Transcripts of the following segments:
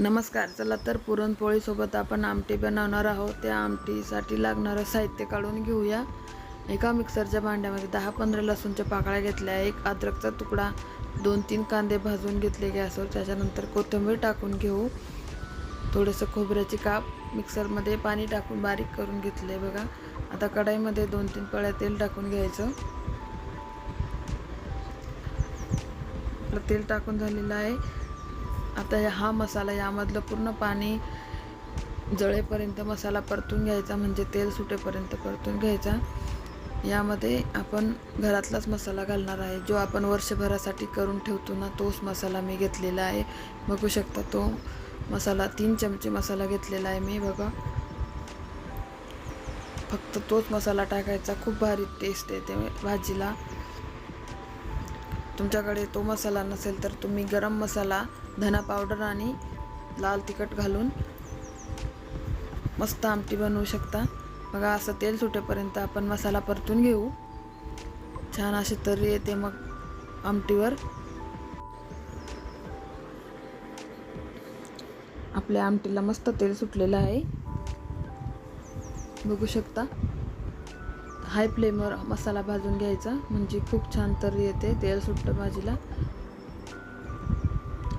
नमस्कार चला तर पुरणपोळीसोबत आपण आमटी बनवणार आहोत. त्या आमटीसाठी लागणारं साहित्य काढून घेऊया. एका मिक्सरच्या भांड्यामध्ये दहा पंधरा लसूणच्या पाकळ्या घेतल्या. एक अद्रकचा तुकडा दोन तीन कांदे भाजून घेतले गॅसवर. त्याच्यानंतर कोथिंबीर टाकून घेऊ. थोडंसं खोबऱ्याची काप मिक्सरमध्ये पाणी टाकून बारीक करून घेतले बघा. आता कढाईमध्ये दोन तीन पळ्या तेल टाकून घ्यायचं. तेल टाकून झालेलं आहे. आता हा मसाला यामधलं पूर्ण पाणी जळेपर्यंत मसाला परतून घ्यायचा म्हणजे तेल सुटेपर्यंत परतून घ्यायचा. यामध्ये आपण घरातलाच मसाला घालणार आहे. जो आपण वर्षभरासाठी करून ठेवतो ना तोच मसाला मी घेतलेला आहे. बघू शकता तो मसाला तीन चमचे मसाला घेतलेला आहे मी बघा. फक्त तोच मसाला टाकायचा. खूप भारी टेस्ट येते भाजीला. तुमच्याकडे तो मसाला नसेल तर तुम्ही गरम मसाला धना पावडर आणि लाल तिखट घालून मस्त आमटी बनवू शकता. बघा असं तेल सुटेपर्यंत आपण मसाला परतून घेऊ. छान अशी तर्री येते मग आमटीवर. आपल्या आमटीला मस्त तेल सुटलेलं आहे. बघू शकता. हाय फ्लेमवर मसाला भाजून घ्यायचा. म्हणजे खूप छान तरी येते तेल सुटतं भाजीला.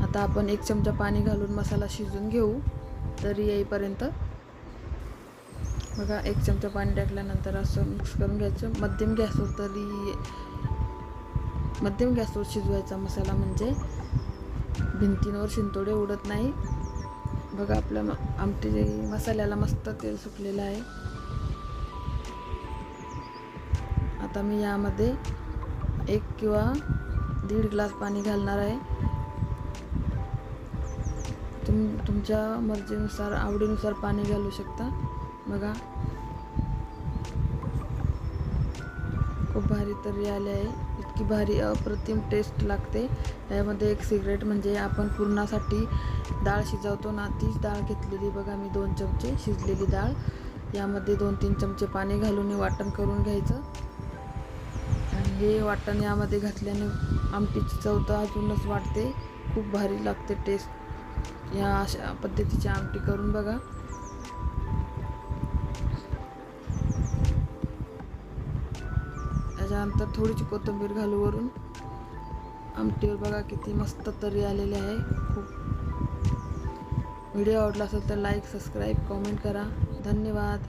आता आपण एक चमचा पाणी घालून मसाला शिजून घेऊ. तरी येईपर्यंत. बघा एक चमचा पाणी टाकल्यानंतर असं मिक्स करून घ्यायचं. मध्यम गॅसवर तरी मध्यम गॅसवर शिजवायचा मसाला म्हणजे. भिंतींवर शिंतोडे उडत नाही. बघा आपल्या म आमटी मसाल्याला मस्त तेल सुटलेलं आहे. आता मी यामध्ये एक किंवा दीड ग्लास पाणी घालणार आहे. तुम तुमच्या मर्जीनुसार आवडीनुसार पाणी घालू शकता. बघा. खूप भारी तरी आले आहे. इतकी भारी अप्रतिम टेस्ट लागते. यामध्ये एक सिगरेट म्हणजे आपण पुरणासाठी डाळ शिजवतो ना तीच डाळ घेतलेली बघा मी दोन चमचे शिजलेली डाळ. यामध्ये दोन तीन चमचे पाणी घालून वाटण करून घ्यायचं. हे वाटण यामध्ये घातल्याने आमटीची चव तर अजूनच वाटते खूप भारी लागते टेस्ट या अशा पद्धतीची आमटी करून बघा. त्याच्यानंतर थोडीशी कोथिंबीर घालू वरून. आमटीवर बघा किती मस्त तरी आलेली आहे. खूप. व्हिडिओ आवडला असेल तर लाईक सबस्क्राईब कॉमेंट करा. धन्यवाद.